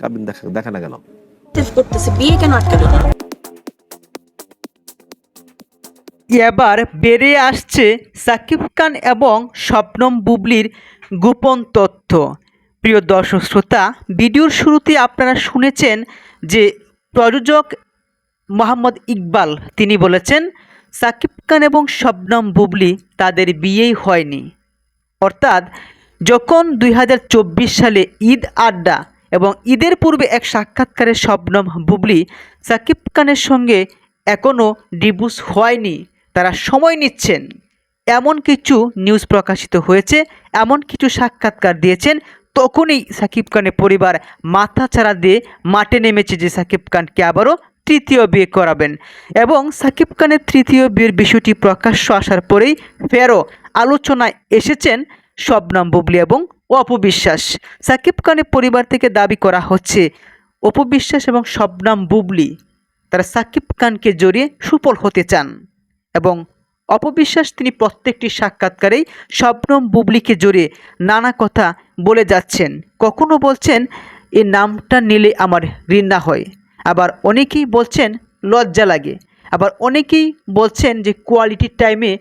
কাবিন দেখা দেখা না করতেছে বিয়ে কেন এবার বেরিয়ে আসছে সাকিব খান এবং শবনম বুবলির গোপন তথ্য। প্রিয় দর্শক শ্রোতা ভিডিওর শুরুতে আপনারা শুনেছেন যে প্রযোজক মোহাম্মদ ইকবাল তিনি বলেছেন সাকিব খান এবং শবনম বুবলি তাদের বিয়েই হয়নি। অর্থাৎ যখন দুই হাজার চব্বিশ সালে ঈদ আড্ডা এবং ঈদের পূর্বে এক সাক্ষাৎকারে শবনম বুবলি সাকিব খানের সঙ্গে এখনও ডিভোর্স হয়নি, তারা সময় নিচ্ছেন। এমন কিছু নিউজ প্রকাশিত হয়েছে, এমন কিছু সাক্ষাৎকার দিয়েছেন, তখনই সাকিব খানের পরিবার মাথা ছাড়া দিয়ে মাঠে নেমেছে যে সাকিব খানকে আবারও তৃতীয় বিয়ে করাবেন এবং সাকিব খানের তৃতীয় বিয়ের বিষয়টি প্রকাশ্য আসার পরেই ফেরও আলোচনায় এসেছেন শবনম বুবলি এবং অপবিশ্বাস। সাকিব খানের পরিবার থেকে দাবি করা হচ্ছে, অপবিশ্বাস এবং শবনম বুবলি তারা সাকিব খানকে জড়িয়ে সুফল হতে চান এবং অপবিশ্বাস তিনি প্রত্যেকটি সাক্ষাৎকারেই শবনম বুবলিকে জড়িয়ে নানা কথা বলে যাচ্ছেন। কখনো বলছেন এই নামটা নিলে আমার ঘৃণা হয়। আবার অনেকেই বলছেন, লজ্জা লাগে। আবার অনেকেই বলছেন যে কোয়ালিটির টাইমে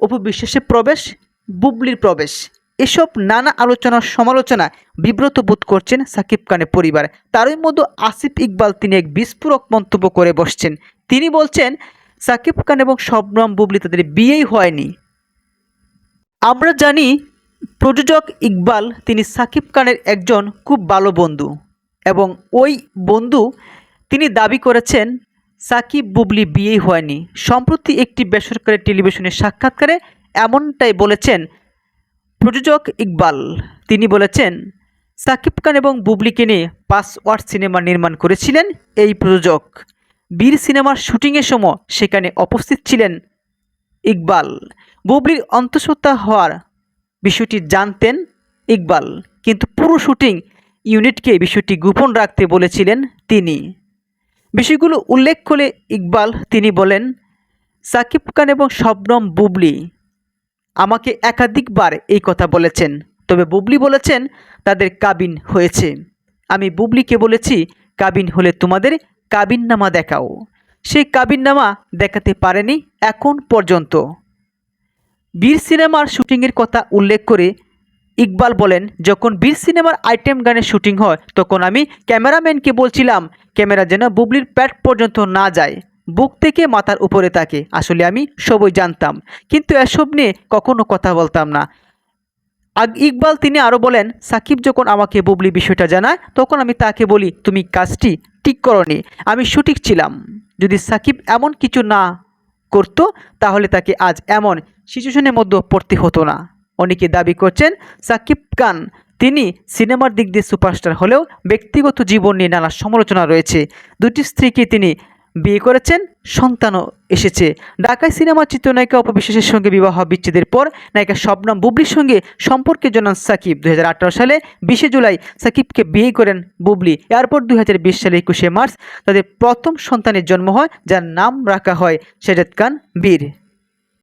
অপবিশ্বাসের প্রবেশ, বুবলির প্রবেশ। এসব নানা আলোচনা সমালোচনা বিব্রত বোধ করছেন সাকিব খানের পরিবার। তারই মধ্যে আসিফ ইকবাল তিনি এক বিস্ফোরক মন্তব্য করে বসছেন। তিনি বলছেন, সাকিব খান এবং শবনম বুবলি তাদের বিয়েই হয়নি। আমরা জানি প্রযোজক ইকবাল তিনি সাকিব খানের একজন খুব ভালো বন্ধু এবং ওই বন্ধু তিনি দাবি করেছেন, সাকিব বুবলি বিয়েই হয়নি। সম্প্রতি একটি বেসরকারি টেলিভিশনের সাক্ষাৎকারে এমনটাই বলেছেন প্রযোজক ইকবাল, তিনি বলেছেন, সাকিব খান এবং বুবলিকে নিয়ে পাসওয়ার্ড সিনেমা নির্মাণ করেছিলেন এই প্রযোজক। বীর সিনেমার শুটিংয়ের সময় সেখানে উপস্থিত ছিলেন ইকবাল। বুবলির অন্তঃসত্ত্বা হওয়ার বিষয়টি জানতেন ইকবাল, কিন্তু পুরো শুটিং ইউনিটকে বিষয়টি গোপন রাখতে বলেছিলেন তিনি। বিষয়গুলো উল্লেখ করে ইকবাল, তিনি বলেন, সাকিব খান এবং শবনম বুবলি আমাকে একাধিকবার এই কথা বলেছেন। তবে বুবলি বলেছেন, তাদের কাবিন হয়েছে। আমি বুবলিকে বলেছি, কাবিন হলে তোমাদের কাবিননামা দেখাও। সেই কাবিননামা দেখাতে পারেনি এখন পর্যন্ত। বীর সিনেমার শুটিংয়ের কথা উল্লেখ করে ইকবাল বলেন, যখন বীর সিনেমার আইটেম গানের শুটিং হয়, তখন আমি ক্যামেরাম্যানকে বলছিলাম, ক্যামেরা যেন বুবলির প্যাট পর্যন্ত না যায়। বুক থেকে মাথার উপরে থাকে আসলে আমি সবই জানতাম, কিন্তু এসব নিয়ে কখনো কথা বলতাম না। আগ ইকবাল তিনি আরও বলেন, সাকিব যখন আমাকে বুবলি বিষয়টা জানায়, তখন আমি তাকে বলি, তুমি কাজটি ঠিক করনি, আমি সঠিক ছিলাম। যদি সাকিব এমন কিছু না করতো, তাহলে তাকে আজ এমন সিচুয়েশনের মধ্যে পড়তে হতো না। অনেকে দাবি করছেন, সাকিব খান, তিনি সিনেমার দিক দিয়ে সুপারস্টার হলেও ব্যক্তিগত জীবন নিয়ে নানা সমালোচনা রয়েছে। দুটি স্ত্রীকে তিনি বিয়ে করেছেন, সন্তানও এসেছে। ঢাকায় সিনেমা চিত্রনায়িকা অপবিশ্বাসের সঙ্গে বিবাহ বিচ্ছেদের পর নায়িকা শবনম বুবলির সঙ্গে সম্পর্কে জানান সাকিব। দুই হাজার আঠেরো সালে বিশে জুলাই সাকিবকে বিয়ে করেন বুবলি। এরপর দু হাজার বিশ সালে একুশে মার্চ তাদের প্রথম সন্তানের জন্ম হয়, যার নাম রাখা হয় শেজাদ খান বীর।